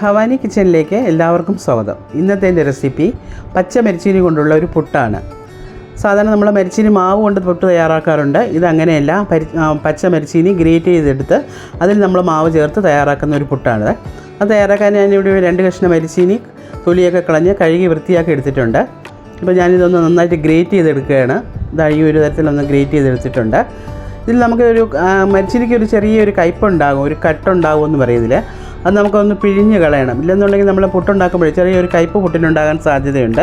ഭവാനി കിച്ചണിലേക്ക് എല്ലാവർക്കും സ്വാഗതം. ഇന്നത്തെ എന്റെ റെസിപ്പി പച്ച മരിച്ചീനി കൊണ്ടുള്ള ഒരു പുട്ടാണ്. സാധാരണ നമ്മൾ മരിച്ചീനി മാവ് കൊണ്ട് പുട്ട് തയ്യാറാക്കാറുണ്ട്. ഇതങ്ങനെയല്ല പരി പച്ച മരിച്ചീനി ഗ്രേറ്റ് ചെയ്തെടുത്ത് അതിൽ നമ്മൾ മാവ് ചേർത്ത് തയ്യാറാക്കുന്ന ഒരു പുട്ടാണ് അത് തയ്യാറാക്കാൻ ഞാനിവിടെ രണ്ട് കഷ്ണം മരിച്ചീനി തൊലിയൊക്കെ കളഞ്ഞ് കഴുകി വൃത്തിയാക്കി എടുത്തിട്ടുണ്ട്. ഇപ്പോൾ ഞാനിതൊന്ന് നന്നായിട്ട് ഗ്രേറ്റ് ചെയ്തെടുക്കുകയാണ്. ഇതാ ഒരു തരത്തിലൊന്ന് ഗ്രേറ്റ് ചെയ്തെടുത്തിട്ടുണ്ട്. ഇതിൽ നമുക്ക് ഒരു ആ, ഒരു ചെറിയൊരു കയ്പുണ്ടാകും ഒരു കട്ടുണ്ടാകും എന്ന് പറയുന്നില്ല അത് നമുക്കൊന്ന് പിഴിഞ്ഞ് കളയണം. ഇല്ലെന്നുണ്ടെങ്കിൽ നമ്മൾ പുട്ടുണ്ടാക്കുമ്പോഴേ ചെറിയൊരു കയ്പ് പുട്ടിനുണ്ടാകാൻ സാധ്യതയുണ്ട്.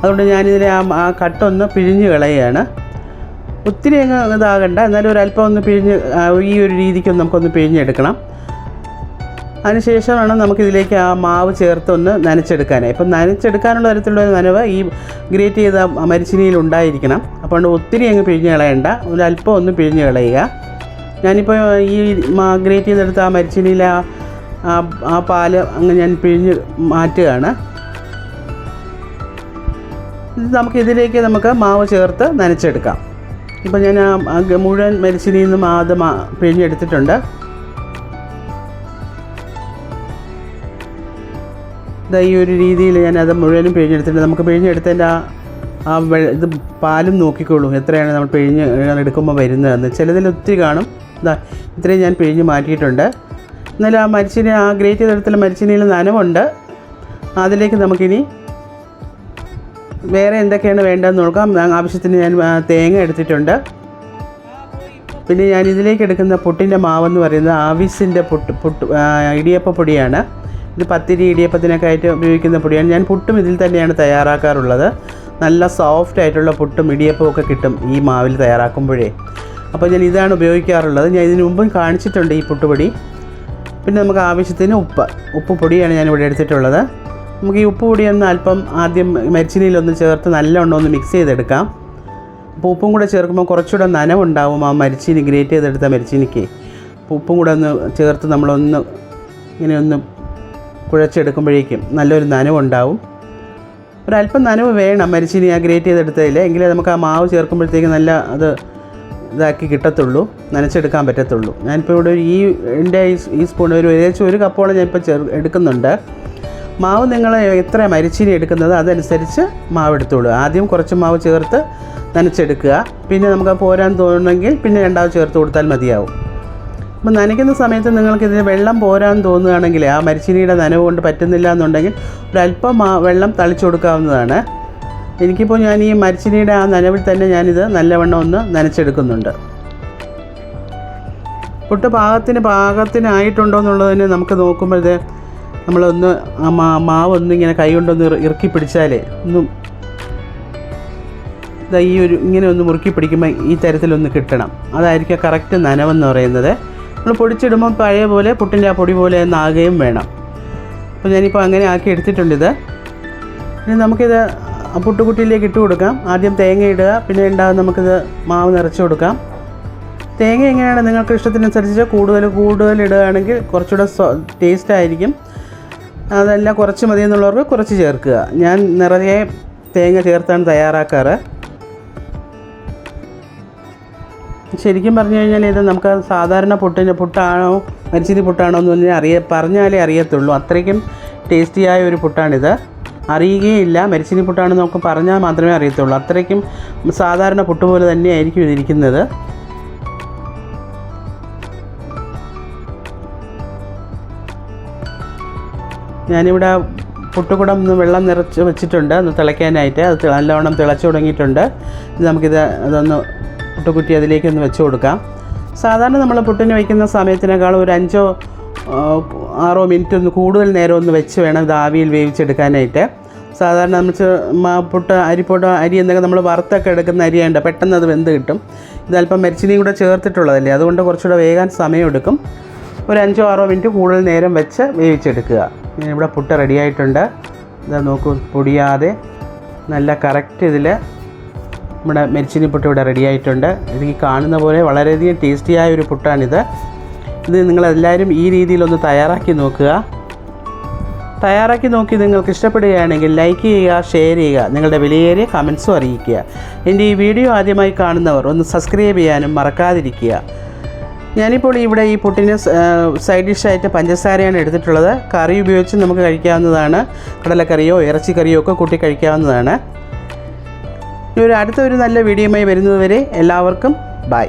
അതുകൊണ്ട് ഞാനിതിലെ ആ ആ കട്ടൊന്ന് പിഴിഞ്ഞ് കളയുകയാണ് ഒത്തിരി അങ്ങ് ഇതാകണ്ട. എന്നാലും ഒരു അല്പം ഒന്ന് പിഴിഞ്ഞ് ഈ ഒരു രീതിക്കൊന്ന് നമുക്കൊന്ന് പിഴിഞ്ഞെടുക്കണം. അതിനുശേഷം വേണം നമുക്കിതിലേക്ക് ആ മാവ് ചേർത്തൊന്ന് നനച്ചെടുക്കാനായി. ഇപ്പം നനച്ചെടുക്കാനുള്ള തരത്തിലുള്ള നനവ് ഈ ഗ്രേറ്റ് ചെയ്ത മരിച്ചിനിയിൽ ഉണ്ടായിരിക്കണം. അപ്പോൾ ഒത്തിരി അങ്ങ് പിഴിഞ്ഞ് കളയണ്ട. ഒരു അല്പം ഒന്ന് പിഴിഞ്ഞ് കളയുക. ഞാനിപ്പോൾ ഈ ഗ്രേറ്റ് ചെയ്തെടുത്ത ആ മരിച്ചിനിയിലെ ആ ആ പാൽ അങ്ങ് ഞാൻ പിഴിഞ്ഞ് മാറ്റുകയാണ്. നമുക്ക് ഇതിലേക്ക് നമുക്ക് മാവ് ചേർത്ത് നനച്ചെടുക്കാം. ഇപ്പം ഞാൻ ആ മുഴുവൻ മരിച്ചിനിയിൽ നിന്നും അത് പിഴിഞ്ഞെടുത്തിട്ടുണ്ട്. ഇതാ ഈ ഒരു രീതിയിൽ ഞാൻ അത് മുഴുവനും പിഴിഞ്ഞെടുത്തിട്ടുണ്ട്. നമുക്ക് പിഴിഞ്ഞെടുത്തതിന്റെ ആ ആ ഇത് പാലും നോക്കിക്കോളൂ. എത്രയാണ് നമ്മൾ പിഴിഞ്ഞ് എടുക്കുമ്പോൾ വരുന്നതെന്ന്. ചിലതിൽ ഒത്തിരി കാണും. ഇതാ ഇത്രയും ഞാൻ പിഴിഞ്ഞ് മാറ്റിയിട്ടുണ്ട്. എന്നാലും ആ മരിച്ചിനി ആ ഗ്രേറ്റ് ചെയ്തെടുത്തുള്ള മരിച്ചിനിയിൽ നനവുണ്ട് അതിലേക്ക് നമുക്കിനി വേറെ എന്തൊക്കെയാണ് വേണ്ടതെന്ന് നോക്കാം. ആവശ്യത്തിന് ഞാൻ തേങ്ങ എടുത്തിട്ടുണ്ട്. പിന്നെ ഞാൻ ഇതിലേക്ക് എടുക്കുന്ന പുട്ടിന്റെ മാവെന്ന് പറയുന്നത് ആവിസിന്റെ പുട്ട് പുട്ട് ഇടിയപ്പ പൊടിയാണ്. ഇത് പത്തിരി ഇടിയപ്പത്തിനൊക്കെ ആയിട്ട് ഉപയോഗിക്കുന്ന പൊടിയാണ്. ഞാൻ പുട്ടും ഇതിൽ തന്നെയാണ് തയ്യാറാക്കാറുള്ളത്. നല്ല സോഫ്റ്റ് ആയിട്ടുള്ള പുട്ടും ഇടിയപ്പവും ഒക്കെ കിട്ടും ഈ മാവിൽ തയ്യാറാക്കുമ്പോഴേ. അപ്പോൾ ഞാൻ ഇതാണ് ഉപയോഗിക്കാറുള്ളത്. ഞാൻ ഇതിനു മുമ്പും കാണിച്ചിട്ടുണ്ട് ഈ പുട്ടുപൊടി. പിന്നെ നമുക്ക് ആവശ്യത്തിന് ഉപ്പ്. ഉപ്പ് പൊടിയാണ് ഞാൻ ഇവിടെ എടുത്തിട്ടുള്ളത്. നമുക്ക് ഈ ഉപ്പ് പൊടി ഒന്ന് അല്പം ആദ്യം മരിച്ചിനിയിലൊന്ന് ചേർത്ത് നല്ലവണ്ണം ഒന്ന് മിക്സ് ചെയ്തെടുക്കാം. അപ്പോൾ ഉപ്പും കൂടെ ചേർക്കുമ്പോൾ കുറച്ചുകൂടെ നനവുണ്ടാവും ആ മരിച്ചിനി ഗ്രേറ്റ് ചെയ്തെടുത്ത മരിച്ചിനിക്ക്. അപ്പോൾ ഉപ്പും കൂടെ ഒന്ന് ചേർത്ത് നമ്മളൊന്ന് ഇങ്ങനെ ഒന്ന് കുഴച്ചെടുക്കുമ്പോഴേക്കും നല്ലൊരു നനവുണ്ടാവും. ഒരല്പം നനവ് വേണം മരിച്ചിനി ആ ഗ്രേറ്റ് ചെയ്തെടുത്തതിൽ എങ്കിലേ നമുക്ക് ആ മാവ് ചേർക്കുമ്പോഴത്തേക്ക് നല്ല അത് ഇതാക്കി കിട്ടത്തുള്ളൂ. നനച്ചെടുക്കാൻ പറ്റത്തുള്ളൂ. ഞാനിപ്പോൾ ഇവിടെ ഒരു ഈ എന്റെ ഈ- സ്പൂൺ ഒരു ഏകദേശം ഒരു കപ്പോളം ഞാനിപ്പോൾ ചേർ എടുക്കുന്നുണ്ട്. മാവ് നിങ്ങൾ എത്ര മരിച്ചിനി എടുക്കുന്നത് അതനുസരിച്ച് മാവ് എടുത്തോളൂ. ആദ്യം കുറച്ച് മാവ് ചേർത്ത് നനച്ചെടുക്കുക. പിന്നെ നമുക്ക് പോരാൻ തോന്നുന്നെങ്കിൽ പിന്നെ രണ്ടാമത് ചേർത്ത് കൊടുത്താൽ മതിയാവും. അപ്പോൾ നനയ്ക്കുന്ന സമയത്ത് നിങ്ങൾക്കിതിന് വെള്ളം പോരാൻ തോന്നുകയാണെങ്കിൽ ആ മരിച്ചിനിയുടെ നനവ് കൊണ്ട് പറ്റുന്നില്ല എന്നുണ്ടെങ്കിൽ ഒരല്പം വെള്ളം തളിച്ചു കൊടുക്കാവുന്നതാണ്. എനിക്കിപ്പോൾ ഞാൻ ഈ മരിച്ചിനിയുടെ ആ നനവിൽ തന്നെ ഞാനിത് നല്ലവണ്ണം ഒന്ന് നനച്ചെടുക്കുന്നുണ്ട്. പുട്ട് പാകത്തിന് പാകത്തിനായിട്ടുണ്ടോ എന്നുള്ളതിന് നമുക്ക് നോക്കുമ്പോൾ നമ്മളൊന്ന് മാവൊന്ന് ഇങ്ങനെ കൈ കൊണ്ടൊന്ന് ഇറ- ഇറുക്കി പിടിച്ചാലേ ഒന്നും ഈ ഒരു ഇങ്ങനെ ഒന്ന് മുറുക്കി പിടിക്കുമ്പോൾ ഈ തരത്തിലൊന്ന് കിട്ടണം. അതായിരിക്കും കറക്റ്റ് നനവെന്ന് പറയുന്നത്. നമ്മൾ പൊടിച്ചിടുമ്പോൾ പഴയ പോലെ പുട്ടിന്റെ ആ പൊടി പോലെ ഒന്നാകുകയും വേണം. അപ്പോൾ ഞാനിപ്പോൾ അങ്ങനെ ആക്കി എടുത്തിട്ടുണ്ടിത്. ഇനി നമുക്കിത് പുട്ടുകുട്ടിയിലേക്ക് ഇട്ട് കൊടുക്കാം. ആദ്യം തേങ്ങ ഇടുക പിന്നെ ഉണ്ടാകും നമുക്കിത് മാവ് നിറച്ച് കൊടുക്കാം. തേങ്ങ എങ്ങനെയാണ് നിങ്ങൾക്ക് ഇഷ്ടത്തിനനുസരിച്ച് കൂടുതൽ കൂടുതൽ ഇടുകയാണെങ്കിൽ കുറച്ചുകൂടെ ടേസ്റ്റ് ആയിരിക്കും. അതെല്ലാം കുറച്ച് മതി എന്നുള്ളവർക്ക് കുറച്ച് ചേർക്കുക. ഞാൻ നിറയെ തേങ്ങ ചേർത്താണ് തയ്യാറാക്കാറ്. ശരിക്കും പറഞ്ഞു കഴിഞ്ഞാൽ ഇത് നമുക്ക് സാധാരണ പുട്ടിന് പുട്ടാണോ മരിച്ചിരി പുട്ടാണോ എന്ന് പറഞ്ഞാൽ അറിയ പറഞ്ഞാലേ അറിയത്തുള്ളൂ. അത്രയ്ക്കും ടേസ്റ്റിയായ ഒരു പുട്ടാണിത്. അറിയുകയില്ല മരിച്ചിരി പുട്ടാണെന്ന് നമുക്ക് പറഞ്ഞാൽ മാത്രമേ അറിയത്തുള്ളൂ. അത്രയ്ക്കും സാധാരണ പുട്ട് പോലെ തന്നെയായിരിക്കും ഇതിരിക്കുന്നത്. ഞാനിവിടെ പുട്ടുകുടം ഒന്ന് വെള്ളം നിറച്ച് വെച്ചിട്ടുണ്ട്. ഒന്ന് തിളയ്ക്കാനായിട്ട്. അത് നല്ലവണ്ണം തിളച്ചു തുടങ്ങിയിട്ടുണ്ട്. നമുക്കിത് അതൊന്ന് പുട്ടുകുറ്റി അതിലേക്കൊന്ന് വെച്ച് കൊടുക്കാം. സാധാരണ നമ്മൾ പുട്ടിന് വയ്ക്കുന്ന സമയത്തിനേക്കാളും ഒരു അഞ്ചോ ആറോ മിനിറ്റ് ഒന്ന് കൂടുതൽ നേരം ഒന്ന് വെച്ച് വേണം ഇത് ആവിയിൽ വേവിച്ചെടുക്കാനായിട്ട്. സാധാരണ നമ്മൾ പുട്ട് അരിപ്പൊട്ട അരി എന്നൊക്കെ നമ്മൾ വറുത്തൊക്കെ എടുക്കുന്ന അരിയുണ്ട് പെട്ടെന്ന് അത് വെന്ത് കിട്ടും. ഇതല്പം മരിച്ചിനിയും കൂടെ ചേർത്തിട്ടുള്ളതല്ലേ അതുകൊണ്ട് കുറച്ചുകൂടെ വേകാൻ സമയമെടുക്കും. ഒരു അഞ്ചോ ആറോ മിനിറ്റ് കൂടുതൽ നേരം വെച്ച് വേവിച്ചെടുക്കുക. ഇവിടെ പുട്ട് റെഡിയായിട്ടുണ്ട്. ഇതാ നോക്കൂ പൊടിയാതെ നല്ല കറക്റ്റ് ഇതിൽ നമ്മുടെ മെരിച്ചിനി പുട്ട് ഇവിടെ റെഡിയായിട്ടുണ്ട് ഇത് ഈ കാണുന്ന പോലെ വളരെയധികം ടേസ്റ്റിയായ ഒരു പുട്ടാണിത്. ഇത് നിങ്ങളെല്ലാവരും ഈ രീതിയിലൊന്ന് തയ്യാറാക്കി നോക്കുക. തയ്യാറാക്കി നോക്കി നിങ്ങൾക്ക് ഇഷ്ടപ്പെടുകയാണെങ്കിൽ ലൈക്ക് ചെയ്യുക ഷെയർ ചെയ്യുക നിങ്ങളുടെ വിലയേറിയ കമൻസും അറിയിക്കുക. എന്റെ ഈ വീഡിയോ ആദ്യമായി കാണുന്നവർ ഒന്ന് സബ്സ്ക്രൈബ് ചെയ്യാനും മറക്കാതിരിക്കുക. ഞാനിപ്പോൾ ഇവിടെ ഈ പുട്ടിന് സൈഡ് ഡിഷായിട്ട് പഞ്ചസാരയാണ് എടുത്തിട്ടുള്ളത്. കറി ഉപയോഗിച്ച് നമുക്ക് കഴിക്കാവുന്നതാണ്. കടലക്കറിയോ ഇറച്ചിക്കറിയോ ഒക്കെ കൂട്ടി കഴിക്കാവുന്നതാണ്. ഇനി ഒരു അടുത്ത ഒരു നല്ല വീഡിയോയുമായി വരുന്നതുവരെ എല്ലാവർക്കും ബൈ